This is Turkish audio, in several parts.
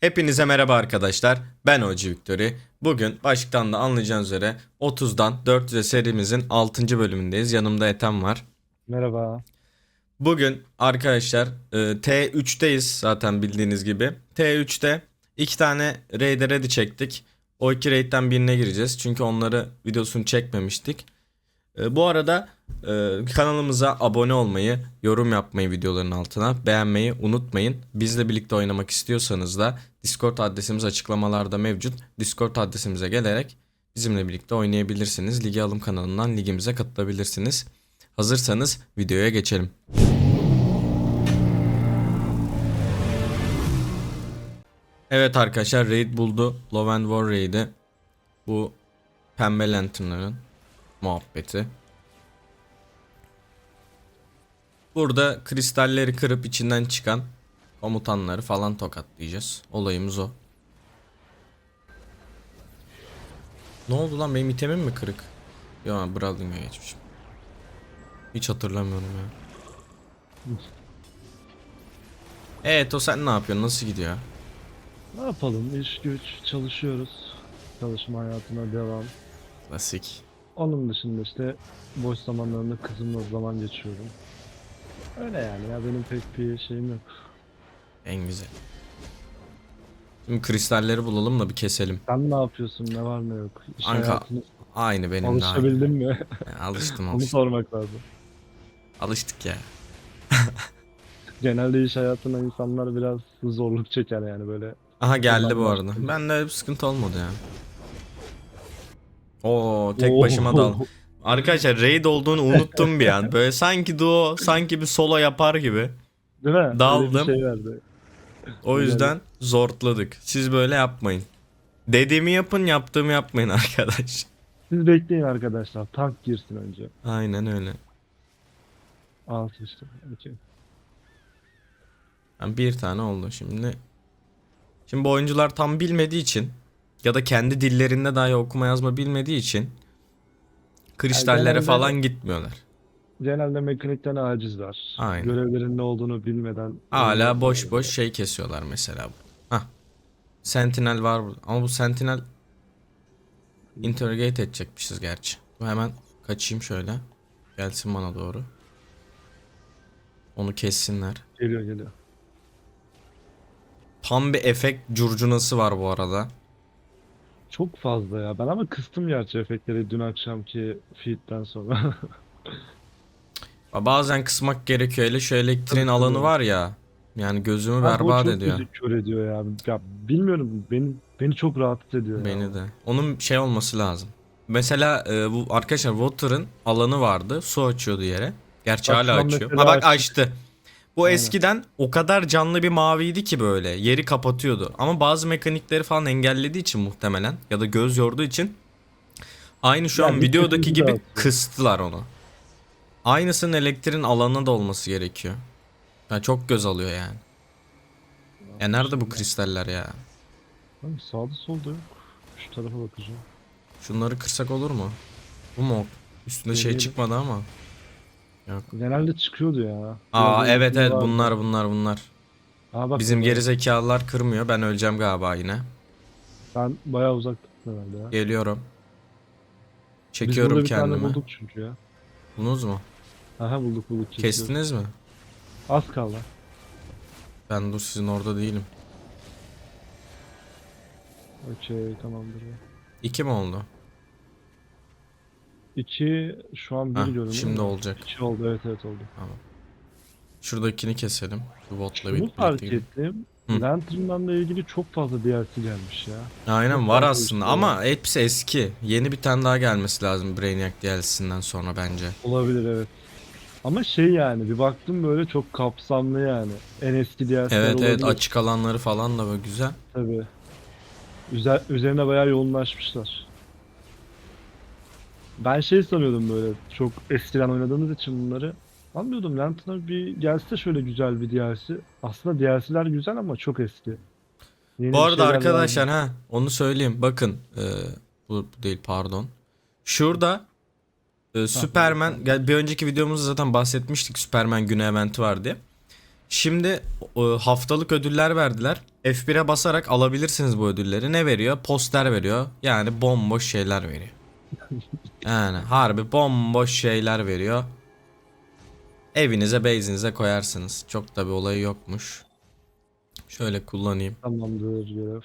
Hepinize merhaba arkadaşlar. Ben Hoca Victory. Bugün başlıktan da anlayacağınız üzere 30'dan 400'e serimizin 6. bölümündeyiz. Yanımda Ethem var. Merhaba. Bugün arkadaşlar e, T3'teyiz zaten bildiğiniz gibi. T3'te iki tane raid'e ready çektik. O iki raid'den birine gireceğiz. Çünkü onları videosunu çekmemiştik. E, Bu arada e, kanalımıza abone olmayı, yorum yapmayı videoların altına, beğenmeyi unutmayın. Bizle birlikte oynamak istiyorsanız da Discord adresimiz açıklamalarda mevcut. Discord adresimize gelerek bizimle birlikte oynayabilirsiniz. Ligi Alım kanalından ligimize katılabilirsiniz. Hazırsanız videoya geçelim. Evet arkadaşlar raid buldu. Love and War raid'i. Bu pembe lanternların muhabbeti. Burada kristalleri kırıp içinden çıkan komutanları falan tokatlayacağız. Olayımız o. Ne oldu lan benim itemim mi kırık? Ya Brawling'e geçmişim. Hiç hatırlamıyorum ya. Evet o sen ne yapıyorsun? Nasıl gidiyor? Ne yapalım? İş güç çalışıyoruz. Çalışma hayatına devam. Klasik. Onun dışında işte boş zamanlarında kızımla zaman geçiyorum. Öyle yani ya benim pek bir şeyim yok. En güzel. Şimdi kristalleri bulalım da bir keselim. Sen ne yapıyorsun? Ne var ne yok? İş Anka, Aynı benim de aynı. alışabildin mi? Yani alıştım alıştım. sormak lazım. Alıştık ya. Genelde iş hayatına insanlar biraz zorluk çeker yani böyle. Aha geldi bu arada. Bende öyle bir sıkıntı olmadı ya. Oo tek Oo. başıma dal. Arkadaşlar raid olduğunu unuttum bir an. Böyle sanki duo, sanki bir solo yapar gibi. Değil mi? Öyle Daldım. bir şey verdi. O yüzden zortladık. Siz böyle yapmayın. Dediğimi yapın, yaptığımı yapmayın arkadaş. Siz bekleyin arkadaşlar. Tank girsin önce. Aynen öyle. Al işte. Yani bir tane oldu şimdi. Şimdi bu oyuncular tam bilmediği için ya da kendi dillerinde dahi okuma yazma bilmediği için kristallere genelde- falan gitmiyorlar. Genelde mekanikten acizler. Aynen. Görevlerin ne olduğunu bilmeden. Hala boş boş şey kesiyorlar mesela. Hah. Sentinel var burada. Ama bu Sentinel interrogate edecekmişiz gerçi. Bu hemen kaçayım şöyle. Gelsin bana doğru. Onu kessinler. Geliyor geliyor. Tam bir efekt curcunası var bu arada. Çok fazla ya. Ben ama kıstım gerçi efektleri dün akşamki feed'den sonra. Bazen kısmak gerekiyor. Hele şu elektriğin Tabii, alanı tabii. var ya. Yani gözümü Abi o berbat çok ediyor. bizi kör ediyor ya. Ya bilmiyorum beni beni çok rahatsız ediyor ya. Beni de. Onun şey olması lazım. Mesela e, bu arkadaşlar Water'ın alanı vardı. Su açıyordu yere. Gerçi Bak hala an açıyor. Ha mesela bak açtı. açtı. Bu Aynen. eskiden o kadar canlı bir maviydi ki böyle. Yeri kapatıyordu. Ama bazı mekanikleri falan engellediği için muhtemelen ya da göz yorduğu için aynı şu Ya an videodaki gibi dağıtıyor. kıstılar onu. Aynısının elektriğin alanına da olması gerekiyor. Ya çok göz alıyor yani. Ya nerede bu kristaller ya? Abi sağda solda yok. Şu tarafa bakacağım. Şunları kırsak olur mu? Bu mu? Üstünde şey çıkmadı ama. Yok. Genelde çıkıyordu ya. Aa Biraz evet evet vardı. bunlar bunlar bunlar. Aa, bak Bizim burada. geri zekalılar kırmıyor. Ben öleceğim galiba yine. Ben bayağı uzaktım herhalde ya. Geliyorum. Biz Çekiyorum burada bir tane bulduk çünkü ya. Bunuz mu? Aha bulduk bulduk. kesiyoruz. Kestiniz mi? Az kaldı. Ben dur sizin orada değilim. Okey tamamdır. ya. İki mi oldu? İki şu an bir şimdi olacak. İki oldu evet evet oldu. Şuradakini keselim. Şu botla Şunu bir fark birlikte. ettim. Hı. Lantern'la ilgili çok fazla DLC gelmiş ya. Aynen Çok var fazla aslında işte ama hepsi eski. Yeni bir tane daha gelmesi lazım Brainiac DLC'sinden sonra bence. Olabilir evet. Ama şey yani bir baktım böyle çok kapsamlı yani. En eski DLC'ler Evet evet olabilir. açık alanları falan da böyle güzel. Tabii. Üzer, üzerine bayağı yoğunlaşmışlar. Ben şey sanıyordum böyle çok eskiden oynadığımız için bunları. Anlıyordum Lantern'a bir gelse şöyle güzel bir DLC. Aslında DLC'ler güzel ama çok eski. Yeni Bu arada arkadaşlar ha onu söyleyeyim. Bakın e, bu, bu değil pardon. Şurada e, Superman bir önceki videomuzda zaten bahsetmiştik Superman günü eventi var diye. Şimdi e, haftalık ödüller verdiler. F1'e basarak alabilirsiniz bu ödülleri. Ne veriyor? Poster veriyor. Yani bomboş şeyler veriyor. Yani harbi bomboş şeyler veriyor. Evinize, base'inize koyarsınız. Çok da bir olayı yokmuş. Şöyle kullanayım. Tamamdır görev.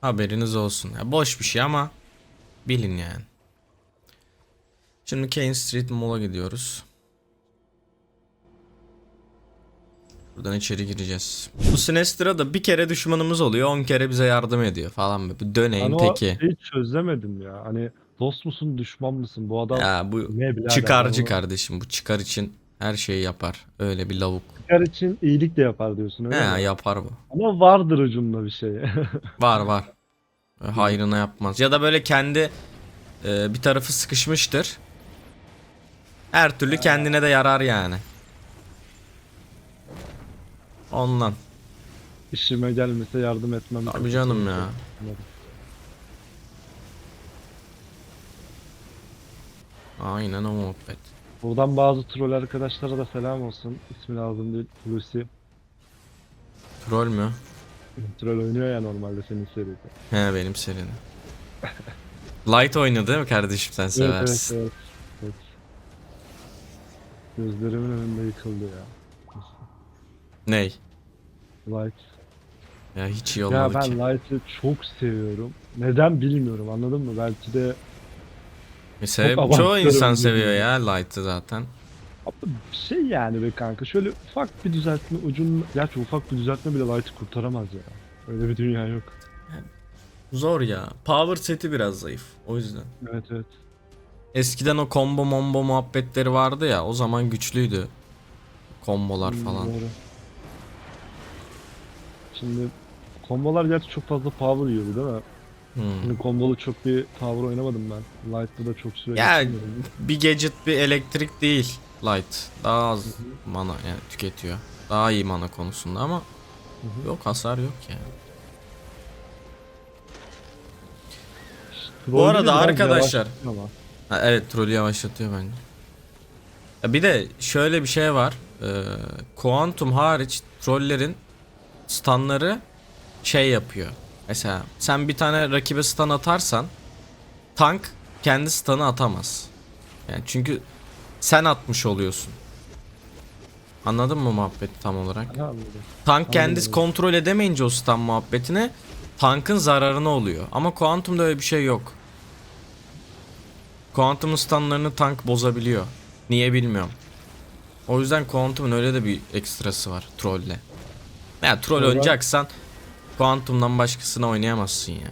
Haberiniz olsun. Ya boş bir şey ama bilin yani. Şimdi Kane Street Mall'a gidiyoruz. Buradan içeri gireceğiz. Bu Sinestra'da bir kere düşmanımız oluyor, 10 kere bize yardım ediyor falan. Bir döneyin o teki. şeyi çözemedim ya. Hani dost musun düşman mısın? Bu adam Ya bu ne çıkarcı kardeşim. Bu çıkar için her şeyi yapar. Öyle bir lavuk. Çıkar için iyilik de yapar diyorsun öyle He mi? yapar bu. Ama vardır ucunda bir şey. Var var. Hayrına yapmaz. Ya da böyle kendi e, bir tarafı sıkışmıştır. Her türlü kendine de yarar yani. Ondan. İşime gelmese yardım etmem. Tabii canım ya. Aynen o muhabbet. Buradan bazı troll arkadaşlara da selam olsun. İsmi lazım değil. Lucy. Troll mü? Troll oynuyor ya normalde senin seride. He benim senin. Light oynuyor değil mi kardeşim sen Evet, seversin. evet, evet, evet. Gözlerimin önünde yıkıldı ya. Ney? Light. Ya hiç iyi Ya olmadı ben ki. Light'ı çok seviyorum. Neden bilmiyorum anladın mı? Belki de Mesela çok çoğu insan seviyor ya Light'ı zaten. Abi bir şey yani be kanka. Şöyle ufak bir düzeltme ucun... Gerçi ufak bir düzeltme bile Light'ı kurtaramaz ya. Öyle bir dünya yok. Zor ya. Power seti biraz zayıf. O yüzden. Evet evet. Eskiden o combo mombo muhabbetleri vardı ya. O zaman güçlüydü. Kombolar Hmm, falan. doğru. Şimdi kombolar gerçi çok fazla power yiyordu değil mi? Hmm. Şimdi kombolu çok bir power oynamadım ben. Light'ta da çok süre Ya geçirmedim. bir gadget bir elektrik değil Light. Daha az mana yani tüketiyor. Daha iyi mana konusunda ama yok hasar yok yani. Bu Troll arada biraz arkadaşlar-. Ha, evet trollü yavaşlatıyor bence. Ya bir de şöyle bir şey var. Ee, Quantum hariç trollerin stunları şey yapıyor. Mesela sen bir tane rakibe stun atarsan tank kendi stun'ı atamaz. Yani çünkü sen atmış oluyorsun. Anladın mı muhabbeti tam olarak? Anladım. Tank kendisi Anladım. kontrol edemeyince o stun muhabbetine tankın zararına oluyor. Ama Quantum'da öyle bir şey yok. Quantum'un stunlarını tank bozabiliyor. Niye bilmiyorum. O yüzden Quantum'un öyle de bir ekstrası var trolle. Ya troll Sonra- oynayacaksan Quantum'dan başkasını oynayamazsın ya.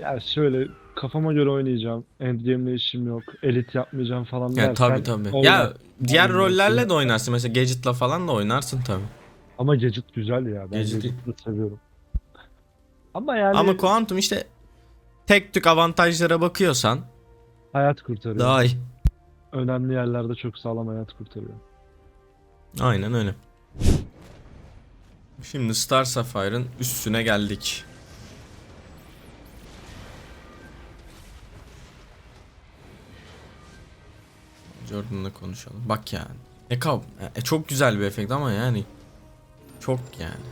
Ya şöyle kafama göre oynayacağım. Endgame'le işim yok. Elit yapmayacağım falan Ya dersen tabi tabi. oyna. Ya diğer rollerle de oynarsın. Mesela Gadget'la falan da oynarsın tabi. Ama Gadget güzel ya. Ben Gadget- Gadget'ı seviyorum. Ama yani Ama Quantum işte tek tük avantajlara bakıyorsan hayat kurtarıyor. daha iyi. Önemli yerlerde çok sağlam hayat kurtarıyor. Aynen öyle. Şimdi Star Sapphire'ın üstüne geldik. Jordan'la konuşalım. Bak yani. Ne kav e, çok güzel bir efekt ama yani çok yani.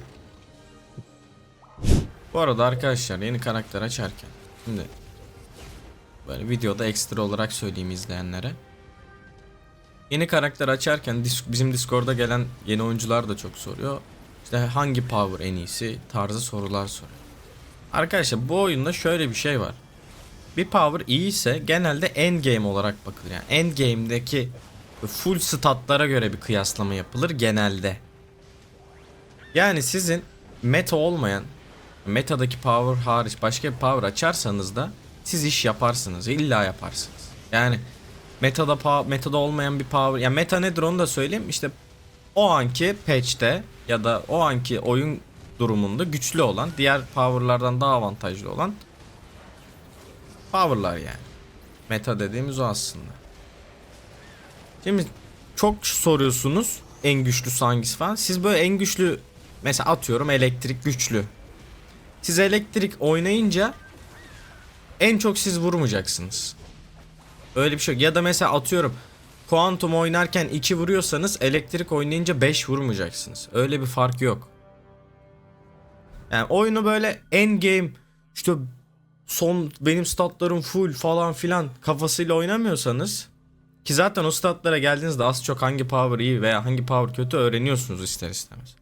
Bu arada arkadaşlar yeni karakter açarken şimdi böyle videoda ekstra olarak söyleyeyim izleyenlere. Yeni karakter açarken bizim Discord'a gelen yeni oyuncular da çok soruyor. İşte hangi power en iyisi tarzı sorular soruyor. Arkadaşlar bu oyunda şöyle bir şey var. Bir power iyi ise genelde end game olarak bakılır. Yani end game'deki full statlara göre bir kıyaslama yapılır genelde. Yani sizin meta olmayan metadaki power hariç başka bir power açarsanız da siz iş yaparsınız. illa yaparsınız. Yani metada metada olmayan bir power ya meta nedir onu da söyleyeyim. İşte o anki patch'te ya da o anki oyun durumunda güçlü olan, diğer power'lardan daha avantajlı olan power'lar yani. Meta dediğimiz o aslında. Şimdi çok soruyorsunuz en güçlüsü hangisi falan. Siz böyle en güçlü mesela atıyorum elektrik güçlü. Siz elektrik oynayınca en çok siz vurmayacaksınız. Öyle bir şey yok. Ya da mesela atıyorum Quantum oynarken 2 vuruyorsanız elektrik oynayınca 5 vurmayacaksınız. Öyle bir fark yok. Yani oyunu böyle end game işte son benim statlarım full falan filan kafasıyla oynamıyorsanız ki zaten o statlara geldiğinizde az çok hangi power iyi veya hangi power kötü öğreniyorsunuz ister istemez.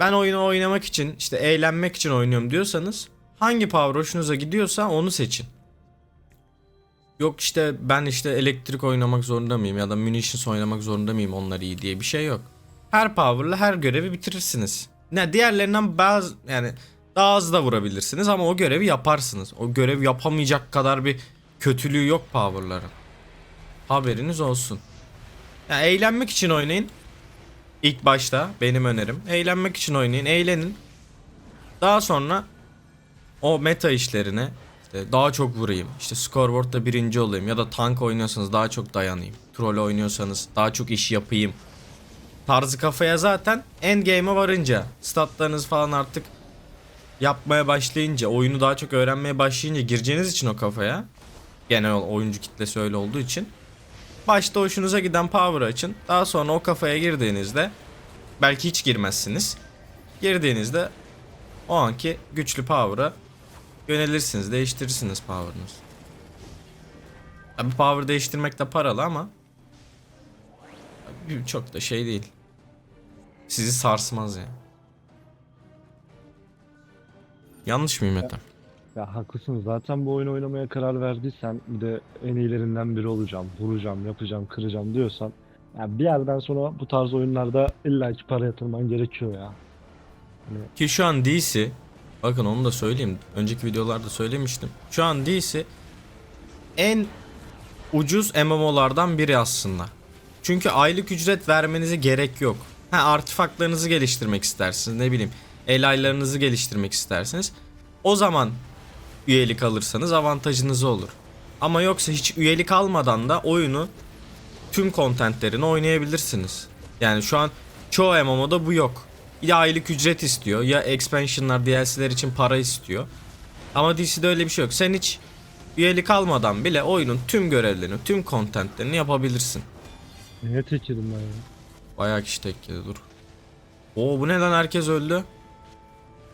Ben oyunu oynamak için işte eğlenmek için oynuyorum diyorsanız hangi power hoşunuza gidiyorsa onu seçin. Yok işte ben işte elektrik oynamak zorunda mıyım ya da munitions oynamak zorunda mıyım onlar iyi diye bir şey yok. Her power'la her görevi bitirirsiniz. Ne diğerlerinden bazı yani daha az da vurabilirsiniz ama o görevi yaparsınız. O görev yapamayacak kadar bir kötülüğü yok power'ların. Haberiniz olsun. Ya eğlenmek için oynayın. İlk başta benim önerim. Eğlenmek için oynayın, eğlenin. Daha sonra o meta işlerine daha çok vurayım. İşte scoreboard'da birinci olayım ya da tank oynuyorsanız daha çok dayanayım. Troll oynuyorsanız daha çok iş yapayım. Tarzı kafaya zaten endgame'e varınca statlarınız falan artık yapmaya başlayınca oyunu daha çok öğrenmeye başlayınca gireceğiniz için o kafaya genel oyuncu kitlesi öyle olduğu için başta hoşunuza giden power açın. Daha sonra o kafaya girdiğinizde belki hiç girmezsiniz. Girdiğinizde o anki güçlü power'a yönelirsiniz, değiştirirsiniz power'ınızı. Tabii power değiştirmek de paralı ama çok da şey değil. Sizi sarsmaz yani. Yanlış mıyım Ethem? Ya haklısın. Zaten bu oyunu oynamaya karar verdiysen bir de en iyilerinden biri olacağım, vuracağım, yapacağım, kıracağım diyorsan ya bir yerden sonra bu tarz oyunlarda illaki para yatırman gerekiyor ya. Ki şu an DC bakın onu da söyleyeyim. Önceki videolarda söylemiştim. Şu an DC en ucuz MMO'lardan biri aslında. Çünkü aylık ücret vermenize gerek yok. Ha artifaklarınızı geliştirmek istersiniz ne bileyim. El aylarınızı geliştirmek istersiniz. O zaman üyelik alırsanız avantajınız olur. Ama yoksa hiç üyelik almadan da oyunu tüm kontentlerini oynayabilirsiniz. Yani şu an çoğu MMO'da bu yok. Ya aylık ücret istiyor ya expansionlar DLC'ler için para istiyor. Ama DC'de öyle bir şey yok. Sen hiç üyelik almadan bile oyunun tüm görevlerini, tüm kontentlerini yapabilirsin. Neye tekirim ben ya? Bayağı kişi tekkede dur. Oo bu neden herkes öldü?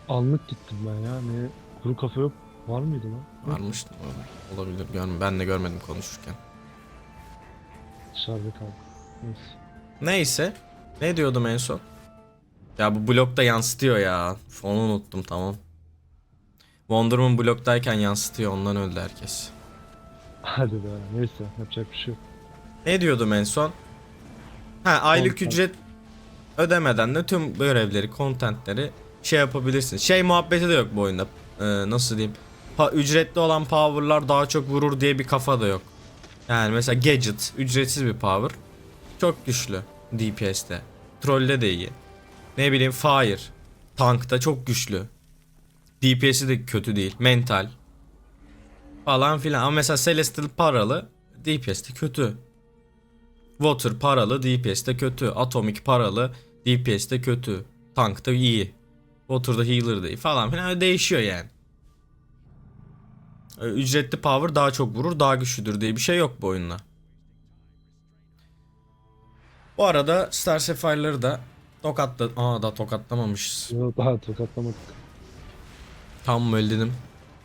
Anlık gittim ben ya. Ne kuru kafa yok. Var mıydı lan? Varmış olabilir görme ben de görmedim konuşurken. Dışarıda kaldı. Neyse. Neyse ne diyordum en son? Ya bu blokta yansıtıyor ya. Onu unuttum tamam. Wonder Woman bloktayken yansıtıyor ondan öldü herkes. Hadi be. Neyse. Yapacak bir şey yok. Ne diyordum en son? Ha aylık Content. ücret ödemeden de tüm görevleri, kontentleri şey yapabilirsin. Şey muhabbeti de yok bu oyunda. Ee, nasıl diyeyim? Pa ücretli olan power'lar daha çok vurur diye bir kafa da yok. Yani mesela gadget ücretsiz bir power. Çok güçlü DPS'te. Troll'de de iyi. Ne bileyim fire. Tankta çok güçlü. DPS'i de kötü değil. Mental. Falan filan. Ama mesela Celestial paralı. DPS'te kötü. Water paralı DPS'te kötü. Atomic paralı DPS'te kötü. Tankta iyi. Water'da healer değil falan filan değişiyor yani. Ücretli power daha çok vurur daha güçlüdür diye bir şey yok bu oyunda. Bu arada Star Sapphire'ları da tokatla... Aa da tokatlamamışız. Yok daha tokatlamadık. Tam öyle dedim.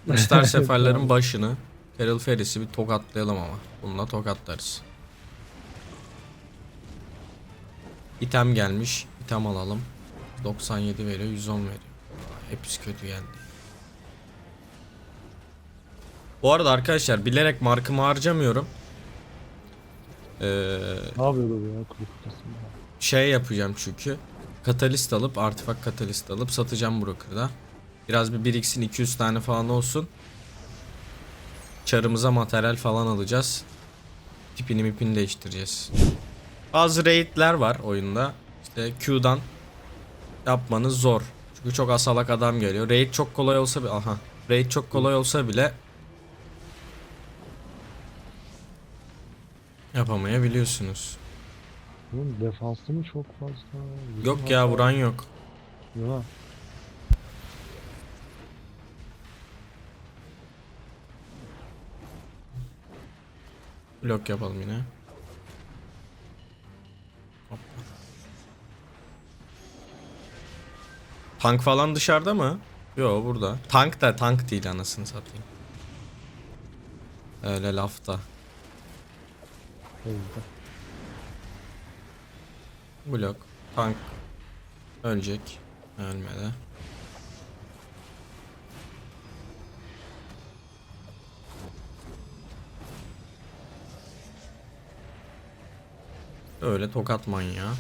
Star Sapphire'ların başını Carol Ferris'i bir tokatlayalım ama. Bununla tokatlarız. İtem gelmiş. İtem alalım. 97 veriyor, 110 veriyor. Hepsi kötü geldi. Bu arada arkadaşlar bilerek markımı harcamıyorum. Ee, Ne yapıyordu bu ya şey yapacağım çünkü. Katalist alıp artifak katalist alıp satacağım broker'da. Biraz bir biriksin 200 tane falan olsun. Çarımıza materyal falan alacağız. Tipini mipini değiştireceğiz. Bazı raid'ler var oyunda. İşte Q'dan yapmanız zor. Çünkü çok asalak adam geliyor. Raid çok kolay olsa bile aha. Raid çok kolay olsa bile yapamayabiliyorsunuz. Oğlum defansı mı çok fazla? Bizim yok ya vuran yok. Yok. Blok yapalım yine. Tank falan dışarıda mı? Yo burada. Tank da tank değil anasını satayım. Öyle lafta. Öyle. Blok. Tank. Ölecek. Ölmedi. Öyle tokat manyağı.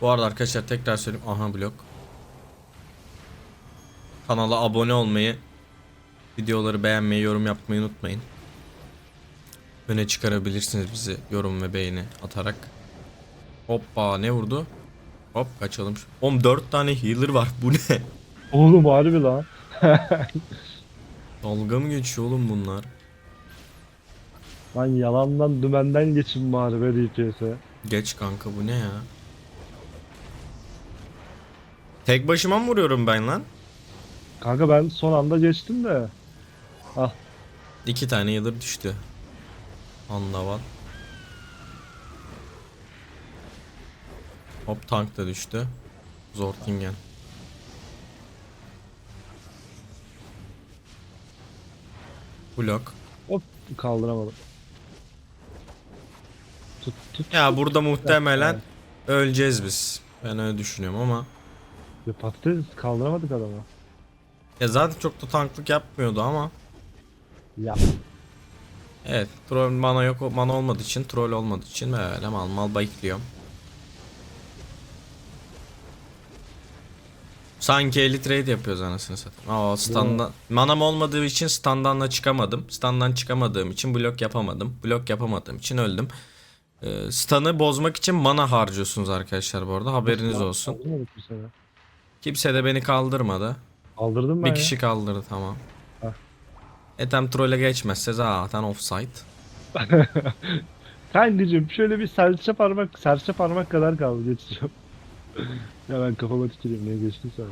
Bu arada arkadaşlar tekrar söyleyeyim. Aha blok. Kanala abone olmayı, videoları beğenmeyi, yorum yapmayı unutmayın. Öne çıkarabilirsiniz bizi yorum ve beğeni atarak. Hoppa ne vurdu? Hop kaçalım. Oğlum 4 tane healer var bu ne? Oğlum harbi lan. Dalga mı geçiyor oğlum bunlar? Lan yalandan dümenden geçin bari be DPS'e. Geç kanka bu ne ya? Tek başıma mı vuruyorum ben lan? Kanka ben son anda geçtim de. Ah İki tane healer düştü. Anlaval. Hop tank da düştü. Zortingen. Blok. hop kaldıramadım. Tut tut. Ya burada muhtemelen öleceğiz biz. Ben öyle düşünüyorum ama. Ya patates kaldıramadık adamı. Ya zaten çok da tanklık yapmıyordu ama. Ya. Evet troll mana yok mana olmadığı için troll olmadığı için böyle mal mal bekliyorum. Sanki elit raid yapıyoruz anasını satayım. Aa standan manam olmadığı için standanla çıkamadım. Standan çıkamadığım için blok yapamadım. Blok yapamadığım için öldüm. Ee, stun'ı bozmak için mana harcıyorsunuz arkadaşlar bu arada haberiniz olsun. Kimse de beni kaldırmadı. Kaldırdım ben Bir ya. kişi kaldırdı tamam. Etem trolle geçmezse zaten offside. Kankacım şöyle bir serçe parmak serçe parmak kadar kaldı geçeceğim. ya ben kafama tüküreyim niye geçtiyse.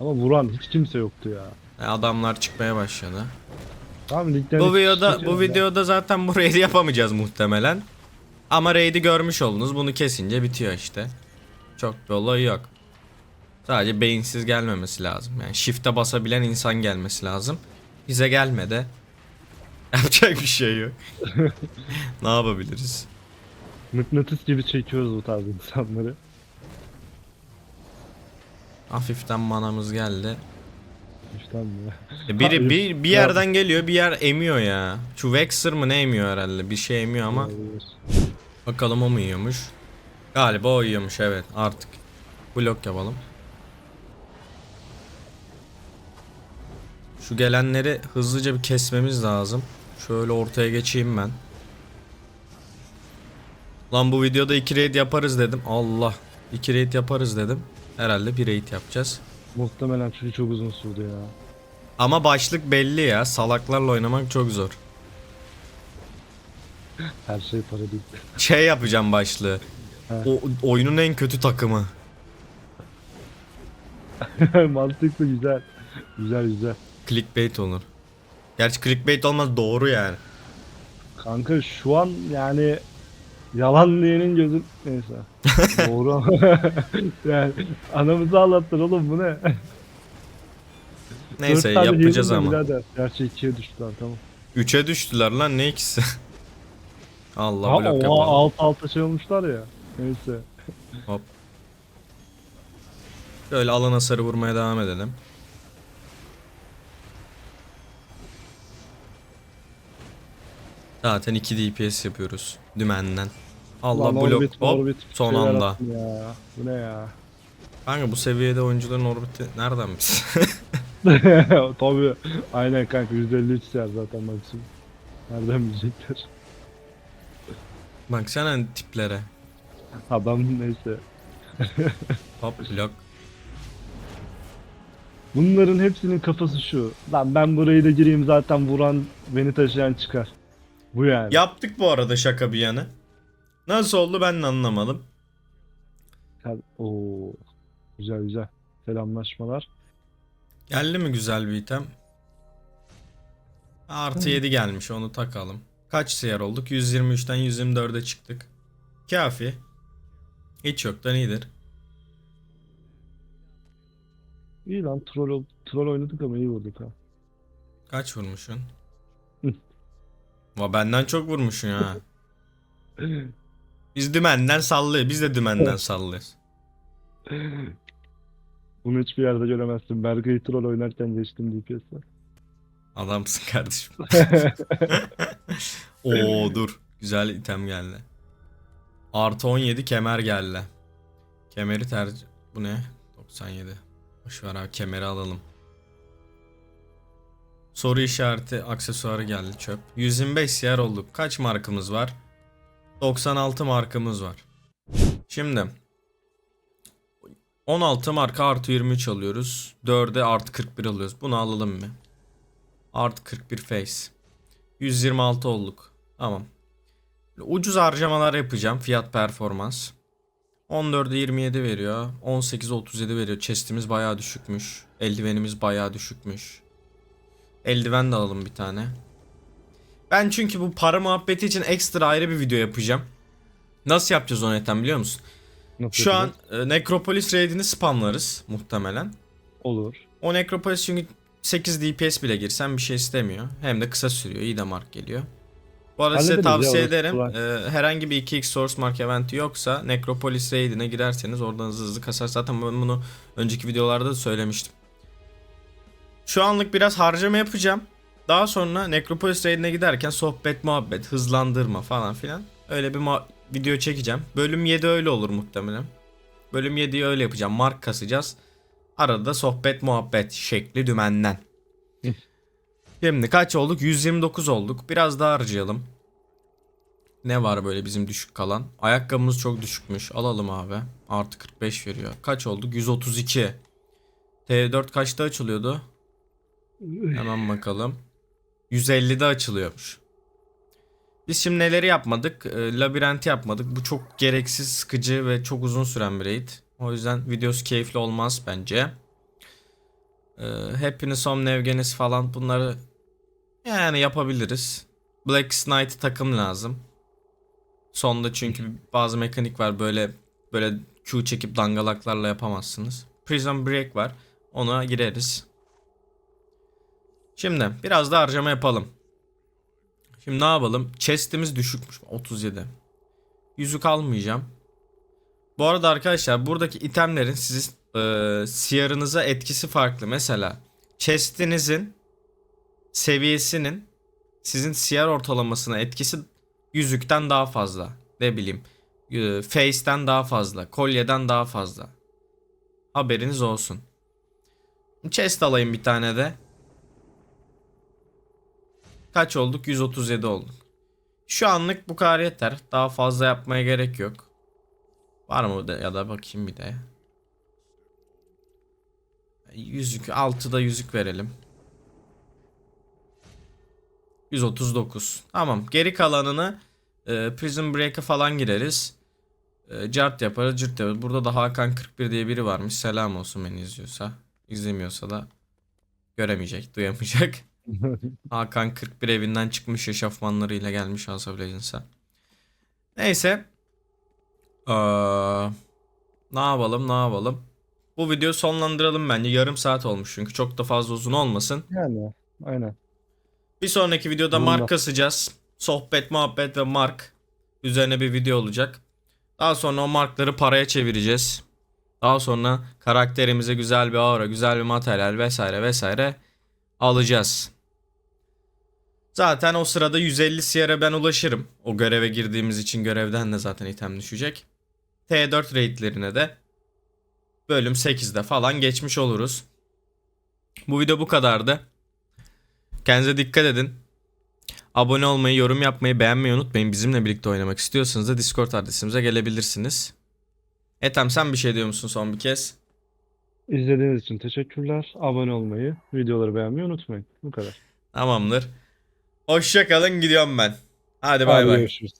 Ama vuran hiç kimse yoktu ya. E, Adamlar çıkmaya başladı. Tamam ligden Bu videoda bu çekiyoruz ya. videoda zaten bu raid'i yapamayacağız muhtemelen. Ama raid'i görmüş oldunuz. Bunu kesince bitiyor işte. Çok bir olay yok. Sadece beyinsiz gelmemesi lazım. Yani shift'e basabilen insan gelmesi lazım. Bize gelmedi. Yapacak bir şey yok. ne yapabiliriz? Mıknatıs gibi çekiyoruz bu tarz insanları. Hafiften manamız geldi. İşte mi? E, Biri bir, bir yerden geliyor, bir yer emiyor ya. Şu Vexer mı ne emiyor herhalde? Bir şey emiyor ama. Bakalım o mu yiyormuş? Galiba o yiyormuş evet artık. Blok yapalım. Şu gelenleri hızlıca bir kesmemiz lazım. Şöyle ortaya geçeyim ben. Lan bu videoda 2 raid yaparız dedim. Allah. 2 raid yaparız dedim. Herhalde bir raid yapacağız. Muhtemelen çünkü çok uzun sürdü ya. Ama başlık belli ya. Salaklarla oynamak çok zor. Her şey para değil. Şey yapacağım başlığı. O, oyunun en kötü takımı. Mantıklı güzel. Güzel güzel. Clickbait olur. Gerçi clickbait olmaz doğru yani. Kanka şu an yani yalan diyenin gözü neyse. Doğru ama yani anamızı ağlattın oğlum bu ne? Neyse Dört tane yapacağız ama. birader. Gerçi ikiye düştüler tamam. 3'e düştüler lan ne ikisi? Allah Ha, blok oha, yapalım. alt alta şey olmuşlar ya. Neyse. Hop. Böyle alan hasarı vurmaya devam edelim. Zaten 2 DPS yapıyoruz dümenden. Allah Lan blok orbit, hop orbit son şeyler anda. Ya. Bu ne ya? Kanka bu seviyede oyuncuların orbiti nereden bilsin? Tabii. Aynen kanka 153 yer zaten maksimum. Nereden bilecekler? Baksana tiplere. Adam neyse. Hop blok. Bunların hepsinin kafası şu. Lan ben burayı da gireyim zaten vuran beni taşıyan çıkar. Bu yani. Yaptık bu arada şaka bir yana. Nasıl oldu ben de anlamadım. Oo. Güzel güzel. Selamlaşmalar. Geldi mi güzel bir item? Artı 7 gelmiş onu takalım. Kaç siyer olduk? 123'ten 124'e çıktık. Kafi. Hiç yoktan iyidir. İyi lan troll, ol- troll oynadık ama iyi vurduk ha. Kaç vurmuşsun? Va benden çok vurmuşsun ha. Biz dümenden sallıyor. Biz de dümenden sallıyoruz. Bunu hiçbir yerde göremezsin. Berkay'ı troll oynarken geçtim DPS'e. Adamsın kardeşim. Oo dur. Güzel item geldi. Artı 17 kemer geldi. Kemeri tercih... Bu ne? 97. Boşver abi kemeri alalım. Soru işareti aksesuarı geldi çöp. 125 yer olduk. Kaç markımız var? 96 markamız var. Şimdi 16 marka artı 23 alıyoruz. 4'e artı 41 alıyoruz. Bunu alalım mı? Artı 41 face. 126 olduk. Tamam. Ucuz harcamalar yapacağım. Fiyat performans. 14'e 27 veriyor. 18'e 37 veriyor. Chest'imiz bayağı düşükmüş. Eldivenimiz bayağı düşükmüş. Eldiven de alalım bir tane. Ben çünkü bu para muhabbeti için ekstra ayrı bir video yapacağım. Nasıl yapacağız onu Ethem biliyor musun? Nasıl Şu an e, Necropolis raid'ini spamlarız muhtemelen. Olur. O Necropolis çünkü 8 DPS bile girsen bir şey istemiyor. Hem de kısa sürüyor. İyi de mark geliyor. Bu arada size Hallederiz ya, tavsiye orası ederim. e, herhangi bir 2x source mark eventi yoksa Necropolis raid'ine girerseniz oradan hızlı hızlı kasar. Zaten ben bunu önceki videolarda da söylemiştim. Şu anlık biraz harcama yapacağım. Daha sonra Necropolis raid'ine giderken sohbet, muhabbet, hızlandırma falan filan. Öyle bir video çekeceğim. Bölüm 7 öyle olur muhtemelen. Bölüm 7'yi öyle yapacağım. Mark kasacağız. Arada sohbet muhabbet şekli dümenden. Şimdi kaç olduk? 129 olduk. Biraz daha harcayalım. Ne var böyle bizim düşük kalan? Ayakkabımız çok düşükmüş. Alalım abi. Artı 45 veriyor. Kaç olduk? 132. T4 kaçta açılıyordu? Hemen bakalım. 150'de açılıyormuş. Biz şimdi neleri yapmadık? Ee, labirenti yapmadık. Bu çok gereksiz, sıkıcı ve çok uzun süren bir raid. O yüzden videosu keyifli olmaz bence. Ee, Happiness Home Nevgenis falan bunları yani yapabiliriz. Black Knight takım lazım. Sonda çünkü bazı mekanik var böyle böyle Q çekip dangalaklarla yapamazsınız. Prison Break var. Ona gireriz. Şimdi biraz da harcama yapalım. Şimdi ne yapalım? Chest'imiz düşükmüş. 37. Yüzük almayacağım. Bu arada arkadaşlar buradaki itemlerin sizin e, siyarınıza etkisi farklı. Mesela chest'inizin seviyesinin sizin siyar ortalamasına etkisi yüzükten daha fazla. Ne bileyim. e, face'ten daha fazla. Kolyeden daha fazla. Haberiniz olsun. Chest alayım bir tane de. Kaç olduk? 137 olduk. Şu anlık bu kadar yeter. Daha fazla yapmaya gerek yok. Var mı ya da bakayım bir de. Yüzük 6'da yüzük verelim. 139. Tamam. Geri kalanını e, Prison Break'a falan gireriz. E, yaparız, cırt yaparız. Burada da Hakan 41 diye biri varmış. Selam olsun beni izliyorsa. İzlemiyorsa da göremeyecek, duyamayacak. Hakan 41 evinden çıkmış eşofmanlarıyla gelmiş House of Legends'a. Neyse. Aa, ne yapalım ne yapalım. Bu videoyu sonlandıralım bence. Yarım saat olmuş çünkü çok da fazla uzun olmasın. Yani aynen. Bir sonraki videoda Olmaz. mark kasacağız. Sohbet, muhabbet ve mark üzerine bir video olacak. Daha sonra o markları paraya çevireceğiz. Daha sonra karakterimize güzel bir aura, güzel bir materyal vesaire vesaire alacağız. Zaten o sırada 150 CR'e ben ulaşırım. O göreve girdiğimiz için görevden de zaten item düşecek. T4 raidlerine de bölüm 8'de falan geçmiş oluruz. Bu video bu kadardı. Kendinize dikkat edin. Abone olmayı, yorum yapmayı, beğenmeyi unutmayın. Bizimle birlikte oynamak istiyorsanız da Discord adresimize gelebilirsiniz. Etem sen bir şey diyor musun son bir kez? İzlediğiniz için teşekkürler. Abone olmayı, videoları beğenmeyi unutmayın. Bu kadar. Tamamdır. Hoşça kalın gidiyorum ben. Hadi bay bay. görüşürüz.